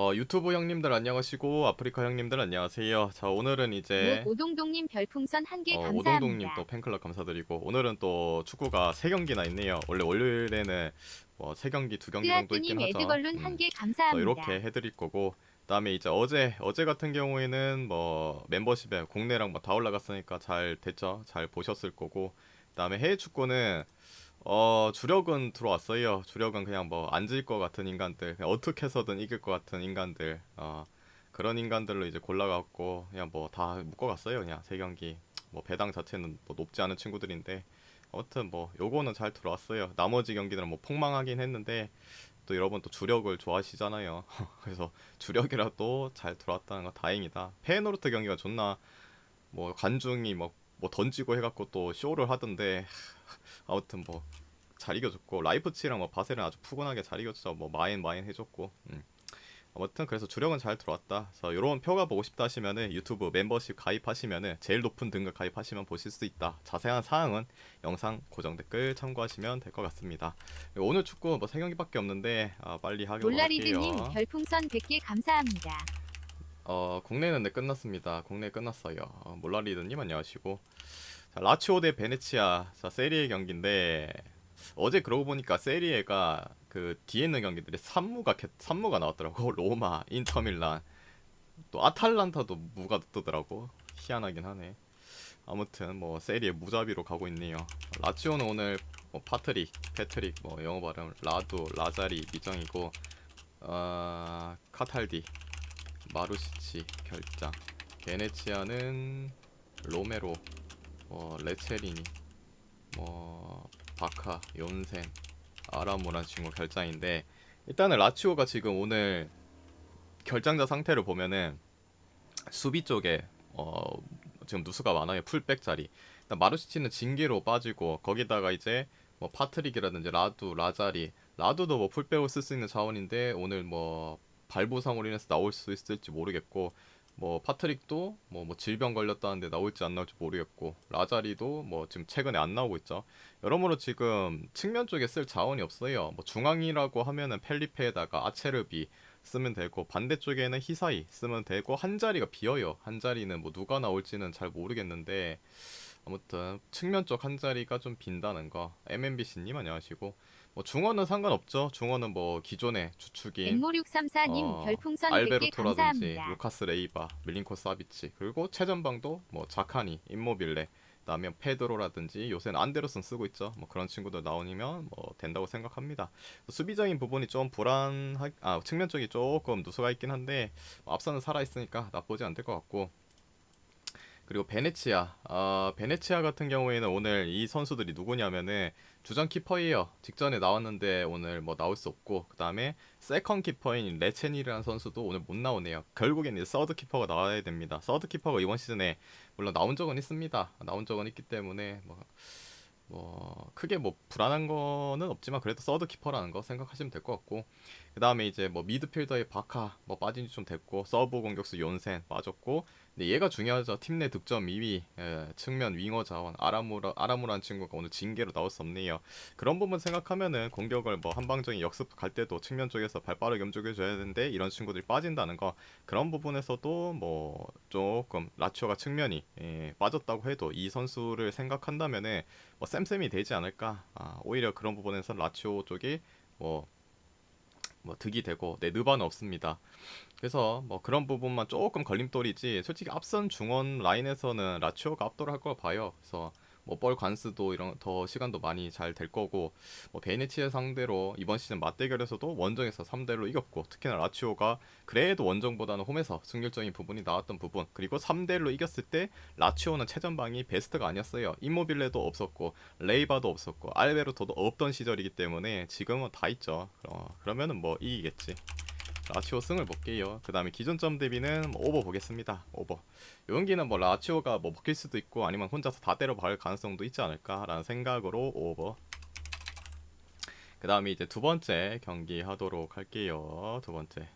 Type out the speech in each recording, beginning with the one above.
어, 유튜브 형님들 안녕하시고 아프리카 형님들 안녕하세요. 자 오늘은 이제 뭐 오동동님 별풍선 한 개 어, 감사합니다. 오동동님 또 팬클럽 감사드리고 오늘은 또 축구가 세 경기나 있네요. 원래 월요일에는 뭐세 경기 두 경기 정도 있긴 하죠. 에드벌룬 음. 한개 그래서 감사합니다. 이렇게 해드릴 거고 그다음에 이제 어제 어제 같은 경우에는 뭐 멤버십에 국내랑 뭐 다 올라갔으니까 잘 됐죠. 잘 보셨을 거고 그다음에 해외 축구는 어 주력은 들어왔어요. 주력은 그냥 뭐 앉을 것 같은 인간들, 어떻게 해서든 이길 것 같은 인간들, 어 그런 인간들로 이제 골라갖고 그냥 뭐 다 묶어갔어요. 그냥 세 경기. 뭐 배당 자체는 뭐 높지 않은 친구들인데 아무튼 뭐 요거는 잘 들어왔어요. 나머지 경기들은 뭐 폭망하긴 했는데 또 여러분 또 주력을 좋아하시잖아요. 그래서 주력이라도 잘 들어왔다는 거 다행이다. 페노르트 경기가 존나 뭐 관중이 뭐, 뭐 던지고 해갖고 또 쇼를 하던데 아무튼 뭐 잘 이겨줬고 라이프치랑 뭐 바셀은 아주 푸근하게 잘 이겼죠. 뭐 마인 마인 해줬고 음. 아무튼 그래서 주력은 잘 들어왔다. 그래서 이런 표가 보고 싶다 하시면은 유튜브 멤버십 가입하시면은 제일 높은 등급 가입하시면 보실 수 있다. 자세한 사항은 영상 고정 댓글 참고하시면 될 것 같습니다. 오늘 축구 뭐 세 경기밖에 없는데 아, 빨리 하기로 할게요. 별풍선 100개 감사합니다. 어 국내는 네 끝났습니다. 국내 끝났어요. 어, 몰라리드님 안녕하시고 자, 라치오 대 베네치아 자 세리에 경기인데 어제 그러고 보니까 세리에가 그 뒤에 있는 경기들이 3무가 3무가 나왔더라고 로마, 인터밀란 또 아탈란타도 무가 뜨더라고 희한하긴 하네. 아무튼 뭐 세리에 무자비로 가고 있네요. 라치오는 오늘 뭐 파트릭, 패트릭 뭐 영어 발음 라도, 라자리 미정이고 어, 카탈디 마루시치 결장. 베네치아는 로메로 뭐 레체리니 뭐 바카 연센 아라모란 친구 결장인데 일단은 라치오가 지금 오늘 결장자 상태를 보면은 수비 쪽에 어 지금 누수가 많아요 풀백 자리. 일단 마루시치는 징계로 빠지고 거기다가 이제 뭐 파트릭이라든지 라두 라자리. 라두도 뭐 풀백을 쓸 수 있는 자원인데 오늘 뭐 발부상으로 인해서 나올 수 있을지 모르겠고 뭐 파트릭도 뭐, 뭐 질병 걸렸다는데 나올지 안 나올지 모르겠고 라자리도 뭐 지금 최근에 안 나오고 있죠. 여러모로 지금 측면 쪽에 쓸 자원이 없어요. 뭐 중앙이라고 하면은 펠리페에다가 아체르비 쓰면 되고 반대쪽에는 히사이 쓰면 되고 한 자리가 비어요. 한 자리는 뭐 누가 나올지는 잘 모르겠는데 아무튼 측면 쪽 한 자리가 좀 빈다는 거. MMBC님 안녕하시고 뭐 중원은 상관없죠. 중원은 뭐 기존의 주축인 앵모634님 어, 별풍선 100개 알베르토라든지 감사합니다. 루카스 레이바, 밀린코 사비치 그리고 최전방도 뭐 자카니, 임모빌레 그다음에 페드로라든지 요새는 안데르슨 쓰고 있죠. 뭐 그런 친구들 나오면 뭐 된다고 생각합니다. 수비적인 부분이 좀 불안하, 아 측면 쪽이 조금 누수가 있긴 한데 뭐 앞선은 살아 있으니까 나쁘지 않을 것 같고. 그리고 베네치아, 어, 베네치아 같은 경우에는 오늘 이 선수들이 누구냐면은 주전 키퍼예요. 직전에 나왔는데 오늘 뭐 나올 수 없고 그 다음에 세컨 키퍼인 레첸이라는 선수도 오늘 못 나오네요. 결국엔 이제 서드 키퍼가 나와야 됩니다. 서드 키퍼가 이번 시즌에 물론 나온 적은 있습니다. 나온 적은 있기 때문에 뭐, 뭐 크게 뭐 불안한 거는 없지만 그래도 서드 키퍼라는 거 생각하시면 될 것 같고 그 다음에 이제 뭐 미드필더의 바카 뭐 빠진 지 좀 됐고 서브 공격수 연센 빠졌고 근데 얘가 중요하죠. 팀 내 득점 2위 예, 측면 윙어 자원 아라무라 아라무라는 친구가 오늘 징계로 나올 수 없네요. 그런 부분 생각하면은 공격을 뭐 한방적인 역습 갈 때도 측면 쪽에서 발 빠르게 움직여줘야 되는데 이런 친구들이 빠진다는 거 그런 부분에서도 뭐 조금 라치오가 측면이 예, 빠졌다고 해도 이 선수를 생각한다면은 뭐 쌤쌤이 되지 않을까 아, 오히려 그런 부분에서 라치오 쪽이 뭐 뭐 득이 되고 네 느바는 없습니다. 그래서 뭐 그런 부분만 조금 걸림돌이지 솔직히 앞선 중원 라인에서는 라치오가 압도를 할 걸 봐요. 그래서 뭐 뻘 관스도 이런 더 시간도 많이 잘 될 거고 뭐 베네치아 상대로 이번 시즌 맞대결에서도 원정에서 3대1로 이겼고 특히나 라치오가 그래도 원정보다는 홈에서 승률적인 부분이 나왔던 부분 그리고 3대1로 이겼을 때 라치오는 최전방이 베스트가 아니었어요. 이모빌레도 없었고 레이바도 없었고 알베르토도 없던 시절이기 때문에 지금은 다 있죠. 어, 그러면은 뭐 이기겠지 라치오 승을 볼게요. 그 다음에 기존점 대비는 뭐 오버 보겠습니다. 오버. 이 경기는 뭐 라치오가 뭐 먹힐 수도 있고 아니면 혼자서 다 때려 박을 가능성도 있지 않을까 라는 생각으로 오버. 그 다음에 이제 두 번째 경기 하도록 할게요. 두 번째.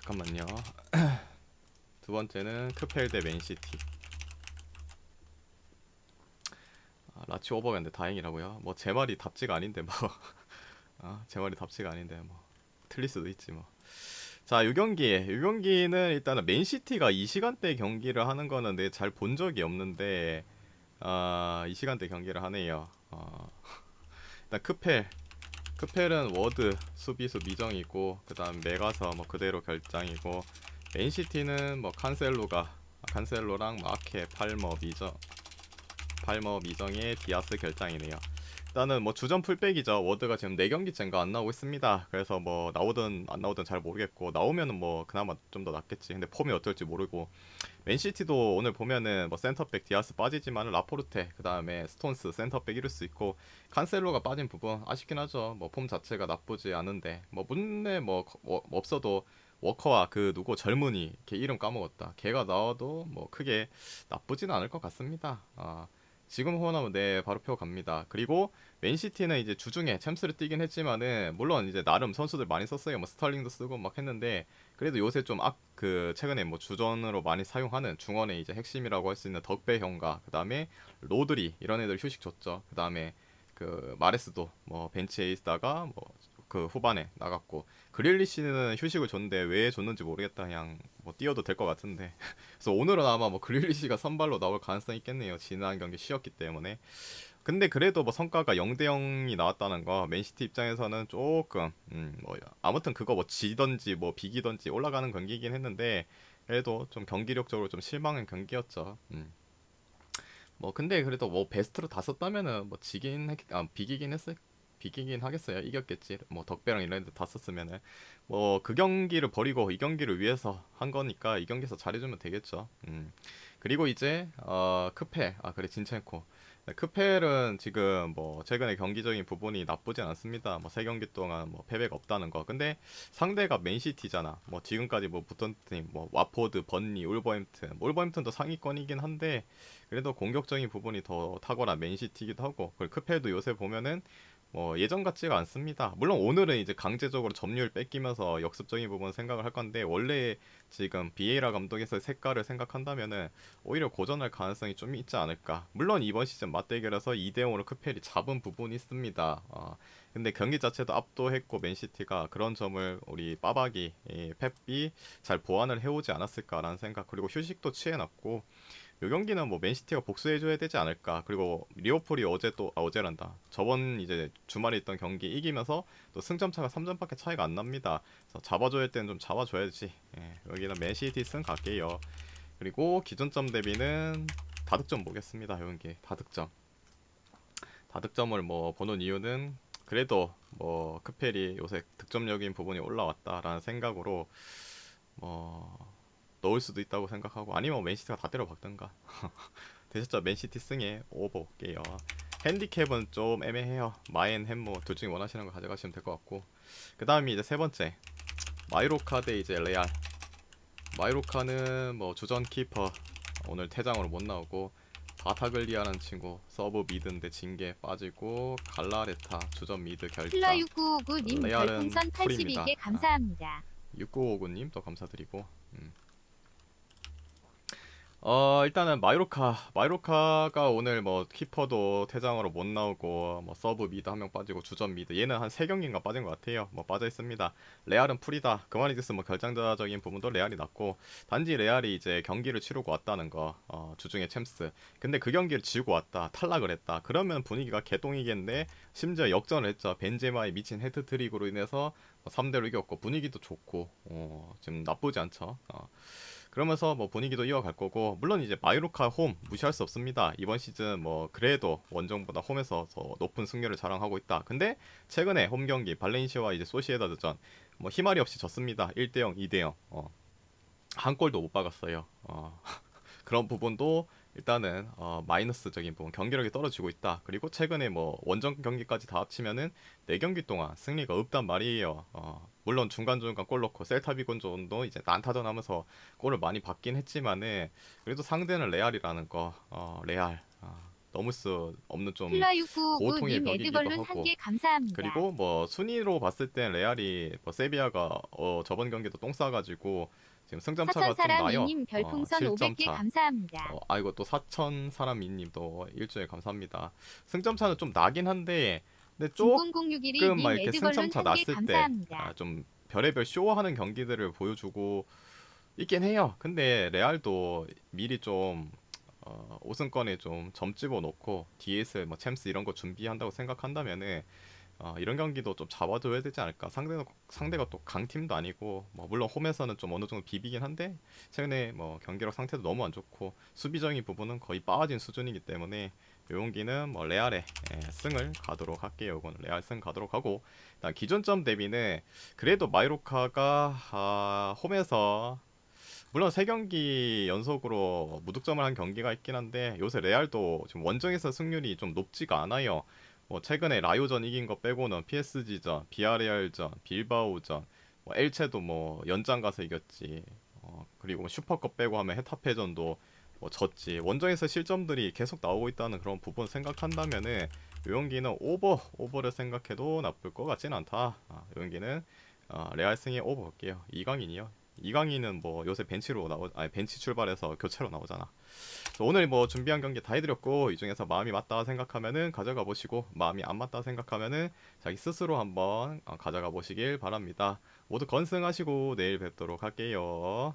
잠깐만요. 두 번째는 크펠 대 맨시티. 아, 라치오 오버였는데 다행이라고요. 뭐 제 말이 답지가 아닌데 뭐. 아, 제 말이 답지가 아닌데 뭐. 틀릴 수도 있지 뭐. 자, 이 경기, 이 경기는 일단은 맨시티가 이 시간대 경기를 하는 거는 내 잘 본 적이 없는데, 아, 이 시간대 경기를 하네요. 어, 일단 크펠, 크펠은 워드 수비수 미정이고, 그다음 메가서 뭐 그대로 결장이고, 맨시티는 뭐 칸셀로가 아, 칸셀로랑 마케, 팔머, 미정, 팔머, 미정의 디아스 결장이네요. 일단은 뭐 주전 풀백이죠. 워드가 지금 4경기째인가 안 나오고 있습니다. 그래서 뭐 나오든 안 나오든 잘 모르겠고 나오면은 뭐 그나마 좀 더 낫겠지. 근데 폼이 어떨지 모르고 맨시티도 오늘 보면은 뭐 센터백 디아스 빠지지만 라포르테 그다음에 스톤스 센터백 이럴 수 있고 칸셀로가 빠진 부분 아쉽긴 하죠. 뭐 폼 자체가 나쁘지 않은데 뭐 문제 뭐 거- 뭐 없어도 워커와 그 누구 젊은이 걔 이름 까먹었다. 걔가 나와도 뭐 크게 나쁘진 않을 것 같습니다. 아, 지금 후원하면 네 바로 표 갑니다. 그리고 맨시티는 이제 주중에 챔스를 뛰긴 했지만은 물론 이제 나름 선수들 많이 썼어요. 뭐 스털링도 쓰고 막 했는데 그래도 요새 좀 악 그 최근에 뭐 주전으로 많이 사용하는 중원의 이제 핵심이라고 할 수 있는 덕배 형과 그다음에 로드리 이런 애들 휴식 줬죠. 그다음에 그 마레스도 뭐 벤치에 있다가 뭐 그 후반에 나갔고 그릴리시는 휴식을 줬는데 왜 줬는지 모르겠다 그냥 뭐 뛰어도 될 것 같은데 그래서 오늘은 아마 뭐 그릴리시가 선발로 나올 가능성이 있겠네요 지난 경기 쉬었기 때문에 근데 그래도 뭐 성과가 0대 0이 나왔다는 거 맨시티 입장에서는 조금 음뭐 아무튼 그거 뭐 지던지 뭐 비기던지 올라가는 경기이긴 했는데 그래도 좀 경기력적으로 좀 실망한 경기였죠. 음. 뭐 근데 그래도 뭐 베스트로 다 썼다면은 뭐 지긴 했, 아 비기긴 했을 비기긴 하겠어요. 이겼겠지. 뭐 덕배랑 이런 애들 다 썼으면은 뭐 그 경기를 버리고 이 경기를 위해서 한 거니까 이 경기에서 잘해주면 되겠죠. 음. 그리고 이제 어 크페 아 그래 진첸코 네, 크펠은 지금 뭐 최근에 경기적인 부분이 나쁘진 않습니다. 뭐 세 경기 동안 뭐 패배가 없다는 거. 근데 상대가 맨시티잖아. 뭐 지금까지 뭐 붙은 팀, 뭐 와포드, 번니, 울버햄튼, 뭐 울버햄튼도 상위권이긴 한데 그래도 공격적인 부분이 더 탁월한 맨시티기도 하고 그리고 크펠도 요새 보면은 뭐 예전 같지가 않습니다. 물론 오늘은 이제 강제적으로 점유율 뺏기면서 역습적인 부분 생각을 할 건데 원래 지금 비에이라 감독에서 색깔을 생각한다면은 오히려 고전할 가능성이 좀 있지 않을까. 물론 이번 시즌 맞대결에서 2대 0으로 크펠이 잡은 부분이 있습니다. 어, 근데 경기 자체도 압도했고 맨시티가 그런 점을 우리 빠박이 이 펩이 잘 보완을 해오지 않았을까라는 생각. 그리고 휴식도 취해놨고 요 경기는 뭐 맨시티가 복수해줘야 되지 않을까. 그리고 리오폴이 어제 또 아, 어제란다. 저번 이제 주말에 있던 경기 이기면서 또 승점 차가 3점밖에 차이가 안 납니다. 그래서 잡아줘야 할 때는 좀 잡아줘야지. 예, 여기는 맨시티 승 갈게요. 그리고 기존점 대비는 다득점 보겠습니다. 이 경기 다득점. 다득점을 뭐 보는 이유는 그래도 뭐 크펠이 요새 득점력인 부분이 올라왔다라는 생각으로 뭐 넣을 수도 있다고 생각하고 아니면 맨시티가 다 때려 박든가 되셨죠? 맨시티 승에 오버 볼게요. 핸디캡은 좀 애매해요. 마엔 햄모 둘 중에 원하시는 거 가져가시면 될 것 같고 그 다음이 이제 세 번째 마이로카 대 이제 레알 마이로카는 뭐 주전 키퍼 오늘 퇴장으로 못 나오고 바타글리아라는 친구 서브 미드인데 징계 빠지고 갈라레타 주전 미드 결정 플라 6959님 레알은 별풍선 풀입니다. 82개 감사합니다. 6959님 또 감사드리고 음. 어 일단은 마이로카 마이로카가 오늘 뭐 키퍼도 퇴장으로 못 나오고 뭐 서브 미드 한 명 빠지고 주전 미드 얘는 한 세 경기인가 빠진 것 같아요. 뭐 빠져 있습니다. 레알은 풀이다. 그 말이 됐으면 뭐 결정자적인 부분도 레알이 났고 단지 레알이 이제 경기를 치르고 왔다는 거 어, 주중에 챔스. 근데 그 경기를 지고 왔다 탈락을 했다. 그러면 분위기가 개똥이겠네. 심지어 역전을 했죠. 벤제마의 미친 헤드트릭으로 인해서 3대로 이겼고 분위기도 좋고 어, 지금 나쁘지 않죠. 어. 그러면서 뭐 분위기도 이어갈 거고 물론 이제 마이로카 홈 무시할 수 없습니다. 이번 시즌 뭐 그래도 원정보다 홈에서 더 높은 승률을 자랑하고 있다. 근데 최근에 홈 경기 발렌시아와 이제 소시에다드전 뭐 희말이 없이 졌습니다. 1대 0, 2대 0. 어. 한 골도 못 박았어요. 어. 그런 부분도 일단은 어, 마이너스적인 부분 경기력이 떨어지고 있다. 그리고 최근에 뭐 원정 경기까지 다 합치면은 4경기 동안 승리가 없단 말이에요. 어, 물론 중간중간 골 넣고 셀타비곤전도 이제 난타전 하면서 골을 많이 받긴 했지만은 그래도 상대는 레알이라는 거. 어, 레알. 어, 넘을 수 없는 좀 고통의 6959님 벽이기도 하고. 1개 감사합니다. 그리고 뭐 순위로 봤을 땐 레알이 뭐 세비야가 어, 저번 경기도 똥 싸가지고 지금 승점 차가 좀 나요. 사천사람이님 별풍선 어, 500개 7점 차. 감사합니다. 어, 아이고 또 사천 사람이님도 일주일 감사합니다. 승점 차는 좀 나긴 한데 근데 조금 00612님 막 이렇게 에드벌룬 승점 차 1개 났을 때 감사합니다. 아, 좀 별의별 쇼하는 경기들을 보여주고 있긴 해요. 근데 레알도 미리 좀 어, 우승권에 좀 점 집어 놓고 DS 뭐 챔스 이런 거 준비한다고 생각한다면은 어, 이런 경기도 좀 잡아줘야 되지 않을까. 상대가 상대가 또 강팀도 아니고 뭐 물론 홈에서는 좀 어느 정도 비비긴 한데 최근에 뭐 경기력 상태도 너무 안 좋고 수비적인 부분은 거의 빠진 수준이기 때문에 요 경기는 뭐 레알의 예, 승을 가도록 할게요. 이거는 레알 승 가도록 하고 기존점 대비는 그래도 마이로카가 아, 홈에서 물론 세 경기 연속으로 무득점을 한 경기가 있긴 한데 요새 레알도 지금 원정에서 승률이 좀 높지가 않아요. 뭐 최근에 라요전 이긴 거 빼고는 PSG전, 비아레알전, 빌바오전, 뭐 엘체도 뭐 연장 가서 이겼지. 어, 그리고 뭐 슈퍼컵 빼고 하면 헤타페전도 뭐 졌지. 원정에서 실점들이 계속 나오고 있다는 그런 부분 생각한다면은 요 경기는 오버 오버를 생각해도 나쁠 것 같진 않다. 아, 요 경기는 어, 레알 승이 오버 볼게요. 이강인이요. 이강인은 뭐 요새 벤치로 나오 아니 벤치 출발해서 교체로 나오잖아. 오늘 뭐 준비한 경기 다 해드렸고 이 중에서 마음이 맞다 생각하면은 가져가 보시고 마음이 안 맞다 생각하면은 자기 스스로 한번 어, 가져가 보시길 바랍니다. 모두 건승하시고 내일 뵙도록 할게요.